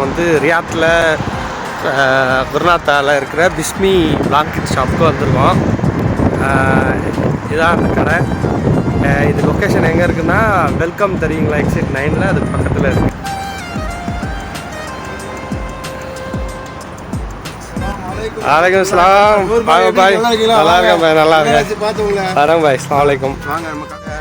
நம்ம வந்து ரியாத்தில் குருநாத்தாவில் இருக்கிற பிஸ்மி பிளாங்கெட் ஷாப்புக்கு வந்திருக்கோம். இதான் அந்த கடை. இது லொக்கேஷன் எங்கே இருக்குன்னா வெல்கம் தெரியுங்களா எக்ஸிட் நைனில் அதுக்கு பக்கத்தில் இருக்குது வலைக்கம் சலாம். பாய் பாய். நல்லா இருக்கேன் பாய். நல்லா இருக்கேன். வரேன் பாய். அஸ்லாம் வலைக்கம். வாங்க நம்ம கடை.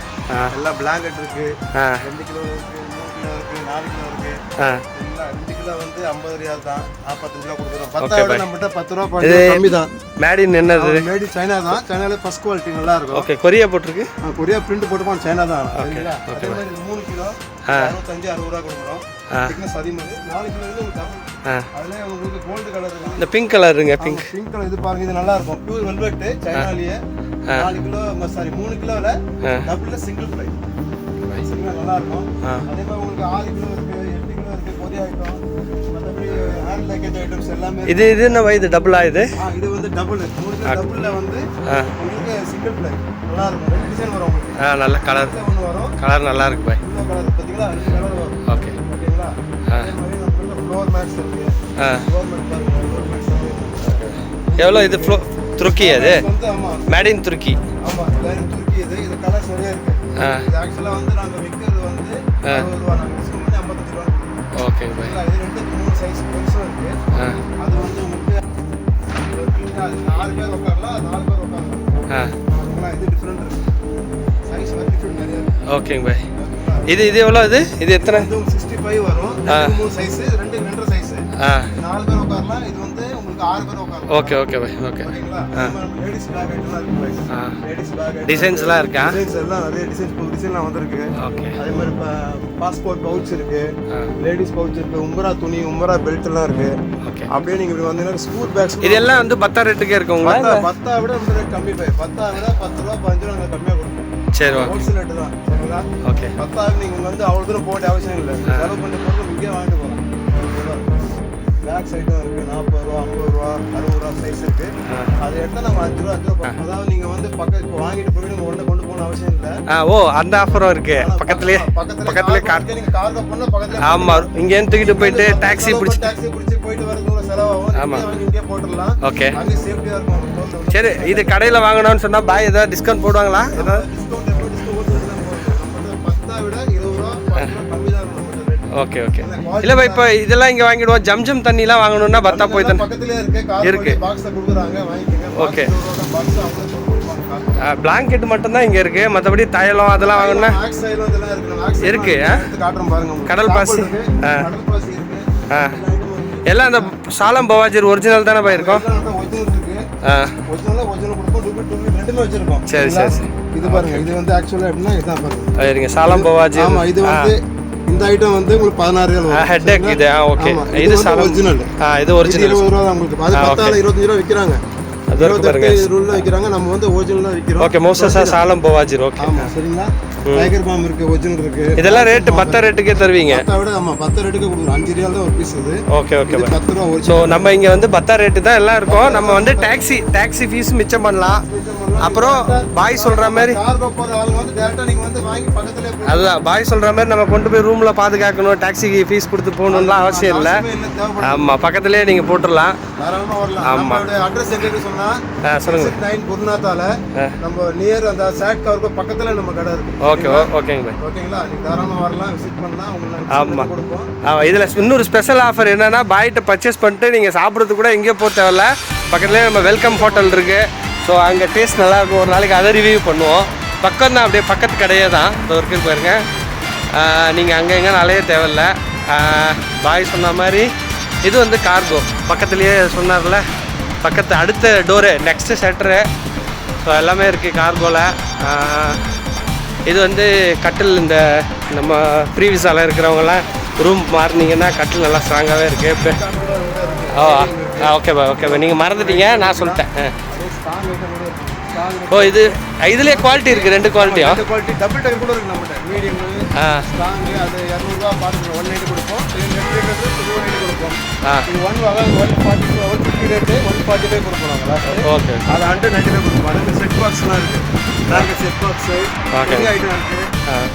எல்லாம் பிளாங்கெட் இருக்கு. ஆ. ரெண்டு கிலோ இருக்கு மூணு கிலோ இருக்கு நாலு கிலோ இருக்கு. ஆ. எல்லாம் ரெண்டு கிலோ வந்து ஐம்பது ரியால் தான் நாற்பத்தஞ்சு ரூபா கொடுக்குறோம் bye. நம்மகிட்ட பத்து ரூபா பண்ணி கம்மி தான். மேடின் என்னது? மேட் சைனா தான். சைனால ஃபர்ஸ்ட் குவாலிட்டி நல்லா இருக்கும். ஓகே கொரியா போட்டிருக்கு? கொரியா பிரிண்ட் போட்டுப்பான் சைனா தான். அதே மாதிரி மூணு கிலோ. அறுபத்தஞ்சு அறுபது ரூபா கொடுக்குறோம். திக்னஸ் அதிகமாக நாலு கிலோ அதுலயே உங்களுக்கு கோல்டு கலர் இருக்கு இந்த பிங்க் கலருங்க பிங்க் பிங்க் கலர் இது பாருங்க இது நல்லா இருக்கும். பியூர் வெல்வெட் சைனாலேயே நாலு கிலோ சாரி மூணு கிலோல ஆ. டபுள்ல சிங்கிள் சிங்கிள் நல்லா இருக்கும். அதே மாதிரி உங்களுக்கு ஆறு கிலோ இருக்கு. ஐட்டம் மற்றபடி ஹேண்ட் லக்கேஜ் ஐட்டம்ஸ் எல்லாமே இது? இது என்ன இது டபுளா இது இது வந்து டபுள் டபுள்ல வந்து உங்களுக்கு சிங்கிள் ஃப்ரை நல்லா இருக்கும். டிசைன் வரும் உங்களுக்கு. ஆ நல்ல கலர் ஒன்று வரும். கலர் நல்லா இருக்கு பாய். இந்த கலர் பார்த்தீங்களா கலர் வரும். ஓகே ஓகேங்களா? ஆ. ஃப்ளோர் மேட்ஸ் இருக்கு. ஆ. ஃப்ளோர் மேட் பாருங்க ஃப்ளோர் மேட்ஸ் எவ்வளோ இது ஃப்ளோ துருக்கி அது? ஆமா. மேடின் துருக்கி ஆமா எல்லாரும் துருக்கி இது. இது கலர்ஸ் நிறைய இருக்கு. ஆ. இது ஆக்சுவலா வந்து நாங்க விற்கிறது வந்து ஓகேங்க பாய் இது இது எவ்வளோ இது இது எத்தனை? சிக்ஸ்டி ஃபைவ் வரும். மூணு சைஸ் ரெண்டு ரெண்டரை சைஸ் ஆ. நாலு பேர் உட்காரலாம். இது வந்து உங்களுக்கு ஆறு பேர் உட்காரலாம். Okay okay bye okay ladies bag ஐட்டம்லாம் இருக்கு ஆ. லேடிஸ் பேக் டிசைன்ஸ்லாம் இருக்கா? டிசைன்ஸ் எல்லாம் நிறைய டிசைன்ஸ் டிசைன்லாம் வந்திருக்கு. ஓகே அதே மாதிரி இப்போ பாஸ்போர்ட் பவுச் இருக்கு. லேடிஸ் பவுச் இருக்கு. உம்பரா துணி உம்பரா பெல்ட் எல்லாம் இருக்கு. ஓகே அப்படியே நீங்க இப்படி வந்தீங்கன்னா ஸ்கூல் பேக்ஸ் இது எல்லாம் வந்து பத்தா ரேட்டுக்கே இருக்குங்களா பத்தா விட கம்மி பை. பத்தா விட பத்து ரூபா பதினஞ்சு ரூபா கொடுப்போம் சரி ஓகே ஹோல்சேல் ரேட்டு தான் சரிங்களா? ஓகே பத்தாவது நீங்கள் வந்து அவ்வளோ தூரம் போக வேண்டிய அவசியம் இல்லை. செலவு பண்ணி பொருள் இங்கே வாங்கிட்டு போகலாம். பேக்ஸ் ஐட்டம் இருக்கு. நாற்பது ரூபா ஐம்பது ரூபா அறுபது ரூபா சைஸ் இருக்கு. அது எடுத்தால் நம்ம அஞ்சு ரூபா அஞ்சு ரூபா அதாவது நீங்கள் வந்து பக்கம் இப்போ வாங்கிட்டு போய் நீங்கள் ஒன்று கொண்டு போகணும் அவசியம் இல்லை. ஆ ஓ அந்த ஆஃபரும் இருக்கு. பக்கத்துலேயே பக்கத்துலேயே கார் நீங்க கார்ல போனா பக்கத்துல ஆமாம் இங்கேருந்து தூக்கிட்டு போயிட்டு டாக்ஸி பிடிச்சி டாக்ஸி பிடிச்சி போயிட்டு வரதுக்குள்ள செலவாகும். ஆமா. ஆமா இங்கே போட்டுடலாம். ஓகே அங்கே சேஃப்டியா இருக்கும். சரி இது கடையில் வாங்கணும்னு சொன்னால் பாய் ஏதாவது டிஸ்கவுண்ட் போடுவாங்களா? ஏதாவது டிஸ்கவுண்ட் ஓகே ஓகே. இல்லை பாய் இப்போ இதெல்லாம் இங்கே வாங்கிடுவோம். ஜம்ஜம் தண்ணிலாம் வாங்கணும்னா பத்தா போய் பக்கத்துலயே இருக்கு இருக்கு. கொடுப்பாங்க. பிளாங்கெட் மட்டும்தான் இங்கே இருக்குது மற்றபடி தைலம் அதெல்லாம் வாங்கணும்னா இருக்கு. இருக்கு. கடல் பாசி. இருக்கு, ஆ. இருக்கு. ஆ. இருக்கு. எல்லாம் அந்த சாலம் பவாஜர் ஒரிஜினல் தானே பாய் இருக்கும்? எல்லாம் நம்ம ஒரிஜினல் இருக்கு. ஆ. ஒரிஜினலா ஒரிஜினல் கொடுப்போம். டூப்ளிகேட் டூப்ளிகேட் ரெண்டுமே வச்சிருக்கோம். சரி, சரி, சரி. இது பாருங்க இது வந்து ஆக்சுவலா எப்படின்னா இதான் பாருங்க. சாலம் பவாஜர். ஆமா இது வந்து இந்த ஐட்டம் வந்து உங்களுக்கு பதினாறு வரும். ஹெட்டேக் இது. ஆ ஓகே இது ஒரிஜினல் ஆ இது ஒரிஜினல் இருபது ரூபா உங்களுக்கு. அது பத்தாயிரம் இருபத்தஞ்சு ரூபா விற்கிறாங்க இதெல்லாம் ரேட்டுக்கே தருவீங்க. பத்தா ரேட்டுக்கு இது. ஓகே ஓகே ஸோ நம்ம இங்கே வந்து பத்தா ரேட்டு தான் எல்லாம் இருக்கும். நம்ம வந்து டாக்ஸி டாக்ஸி ஃபீஸ் மிச்சம் பண்ணலாம். அப்புறம் பாய் சொல்கிற மாதிரி. கார்கோ அதுதான் பாய் சொல்கிற மாதிரி நம்ம கொண்டு போய் ரூமில் பாதுகாக்கணும் டாக்ஸிக்கு ஃபீஸ் கொடுத்து போகணும்லாம் அவசியம் இல்லை. ஆமாம் பக்கத்துலேயே நீங்கள் போட்டுடலாம். தாராளமா வரலாம் அட்ரஸ் எங்கன்னு சொன்னா சொல்லுங்கள் நைன் குருநாத்தால நம்ம நியர் அந்த சேட் கவருக்கு பக்கத்துல நம்ம கடை இருக்கு ஓகே ஓகேங்க பாய் ஓகேங்களா நீங்க தாராளமா வரலாம் விசிட் பண்ணலாம் உங்களுக்கு ஆமா. கொடுப்போம் ஆமாம் இதில் இன்னொரு ஸ்பெஷல் ஆஃபர் என்னன்னா பாய்கிட்ட பர்ச்சேஸ் பண்ணிட்டு நீங்கள் சாப்பிட்றது கூட எங்கேயோ போக தேவையில்ல. பக்கத்துலேயே நம்ம வெல்கம் ஹோட்டல் இருக்குது ஸோ அங்கே டேஸ்ட் நல்லா இருக்கும் ஒரு நாளைக்கு அதை ரிவ்யூ பண்ணுவோம். பக்கம் தான் அப்படியே பக்கத்து கடையே தான் இந்த இருக்கு பாருங்க. நீங்கள் அங்கே எங்கே அலைய தேவையில்ல. பாய் சொன்ன மாதிரி இது வந்து கார்கோ பக்கத்துலேயே சொன்னார்ல பக்கத்து அடுத்த டோரு நெக்ஸ்ட்டு ஷட்டரு ஸோ எல்லாமே இருக்குது கார்கோவில் இது வந்து கட்டில் இந்த நம்ம ஃப்ரீ விசாவில் இருக்கிறவங்கலாம் ரூம் மாறினீங்கன்னா கட்டில் நல்லா ஸ்ட்ராங்காகவே இருக்குது இப்போ ஓ ஆ ஓகே பா ஓகே நீங்கள் மறந்துட்டீங்க நான் சொல்லிட்டேன். ஓ இது இதுலேயே குவாலிட்டி இருக்குது ரெண்டு குவாலிட்டியும் இந்த குவாலிட்டி டபுள் டயர் கூட இருக்கு நம்மகிட்ட. மீடியம் ஆ. ஸ்ட்ராங் அது இரநூறுவா பார்த்து ஒன் நைன்ட்டி கொடுப்போம். கொடுப்போம். ஆ. இது ஒன் வகை one forty one fifty rate one forty five கொடுப்போம் ஓகே அது ஹண்ட்ரட் ஃபைவ் கொடுப்போம். அதுக்கு செட் பாக்ஸ்லாம் இருக்குது நாங்கள் செட் பாக்ஸு. ஐட்டம் இருக்குது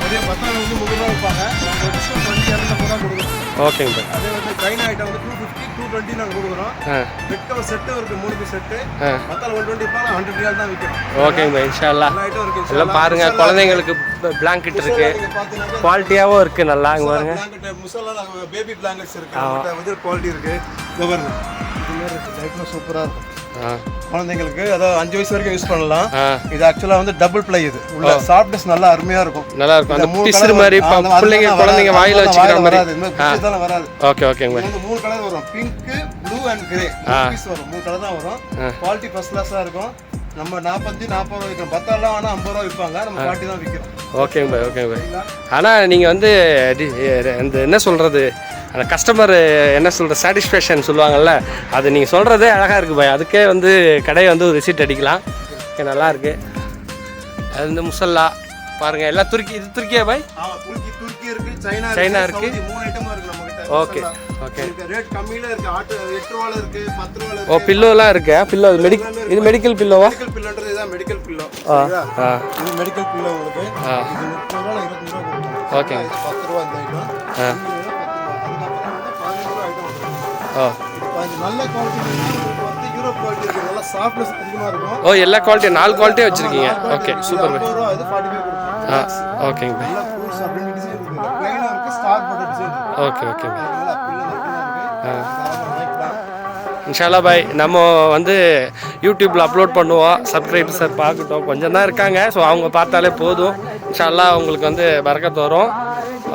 அதே பத்தாயிரம் வந்து முந்நூறுவா வைப்பாங்க நாங்கள் டிஸ்கவுண்ட் பண்ணி இரநூத்தம்பது ரூபா கொடுக்குறோம் ஓகேங்க அதே வந்து சைனா ஐட்டம் வந்து டூ ஃபிஃப்டி டூ டுவெண்ட்டி நாங்கள் கொடுக்குறோம். ஆ. பெட் கவர் செட்டும் இருக்குது மூணு பீஸ் செட்டு ஆ. மத்தால ஒன் டுவெண்ட்டி போனால் ஹண்ட்ரட் ரியால் தான் விற்கிறோம். ஓகேங்க இன்ஷால்லா எல்லாம் பாருங்க குழந்தைங்களுக்கு பிளாங்கெட் இருக்கு. குவாலிட்டியாகவும் இருக்கு நல்லா இங்க பாருங்க. முசல்லா பேபி பிளாங்கெட்ஸ் இருக்கு. வந்து குவாலிட்டி இருக்கு. இதோ பாருங்க. இது மாதிரி இருக்கு. லைட்லாம் சூப்பராக இருக்கும். குழந்தைங்களுக்கு அதாவது அஞ்சு வயசு வரைக்கும் யூஸ் பண்ணலாம். இது ஆக்சுவலாக வந்து டபுள் ப்ளை இது. உள்ள சாஃப்ட்னஸ் நல்லா அருமையா இருக்கும். நல்லா இருக்கும். அந்த colour மாதிரி பிள்ளைங்க குழந்தைங்க. வாயில வச்சுக்கிற மாதிரி. வராது. வராது. ஓகே ஓகேங்க மூணு கலர் வரும். Pink blue and grey piece வரும். மூணு கலர் தான் வரும். குவாலிட்டி ஃபர்ஸ்ட் கிளாஸாக இருக்கும். நம்ம நாற்பத்தி நாற்பது ரூபா விற்கிறோம் பத்தாயிரம் வேணா ஐம்பது ரூபா விற்பாங்க. நம்ம குவாலிட்டி தான் விற்கிறோம் ஓகேங்க பாய் ஓகேங்க பாய் ஆனால் நீங்கள் வந்து அந்த என்ன சொல்கிறது அந்த கஸ்டமர் என்ன சொல்கிற சாட்டிஸ்ஃபேக்ஷன் சொல்லுவாங்கல்ல அது நீங்கள் சொல்கிறதே அழகாக இருக்குது பாய். அதுக்கே வந்து கடையை வந்து ஒரு ரிசீட் அடிக்கலாம். ஓகே நல்லா இருக்கு. அது வந்து முசல்லா. பாருங்கள் எல்லாம் துருக்கி இது துருக்கியா பாய்? துருக்கி துருக்கி இருக்கு சைனா சைனா மூணு ஐட்டமா இருக்கு நம்ம ஓகே ஓகே ரேட் கம்மியில இருக்கு. ஆட்டு எட்டு ரூபால இருக்கு பத்து ரூபால ஓ இருக்கு? பில்லோலாம் இருக்கு பில்லோ மெடிக் இது மெடிக்கல் பில்லோவா மெடிக்கல் பில்லோன்றது இதான் மெடிக்கல் பில்லோ இது மெடிக்கல் பில்லோ உங்களுக்கு. இது முப்பது ரூபா ரூபா ஓகே இது பத்து ரூபா இந்த ஐட்டம் இது ஓ இது பதினஞ்சு நல்ல குவாலிட்டி உங்களுக்கு வந்து யூரோப் குவாலிட்டி இருக்கு. நல்லா சாஃப்ட்னஸ் அதிகமா இருக்கும். ஓ எல்லா குவாலிட்டியும் நாலு குவாலிட்டியும் வச்சுருக்கீங்க. ஓகே சூப்பர் இது ஓகேங்க நல்லா ஃப்ரூட்ஸ் அப்படின்னு டிசைன் இருக்கு பிளைனா இருக்கு ஸ்டார் போட்ட டிசைன் இருக்கு ஓகே ஓகே இன்ஷால்லா பாய் நம்ம வந்து யூடியூப்பில் அப்லோட் பண்ணுவோம் சப்ஸ்கிரைபர்ஸ் பார்க்கட்டும். கொஞ்சம் தான் இருக்காங்க ஸோ அவங்க பார்த்தாலே போதும். இன்ஷால்லா உங்களுக்கு வந்து பறக்கத்து வரும்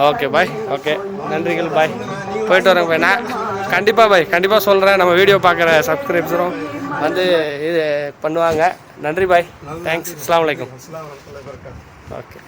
ஓகே பாய் ஓகே நன்றிகள் பாய் போயிட்டு வரேங்க பாய். நான் கண்டிப்பாக பாய் கண்டிப்பாக சொல்கிறேன் நம்ம வீடியோ பார்க்குற சப்ஸ்கிரைபர்ஸரும் வந்து இது பண்ணுவாங்க. நன்றி பாய். தேங்க்ஸ் வரஹ்மத்துல்லாஹி வபரகாத்துஹு ஓகே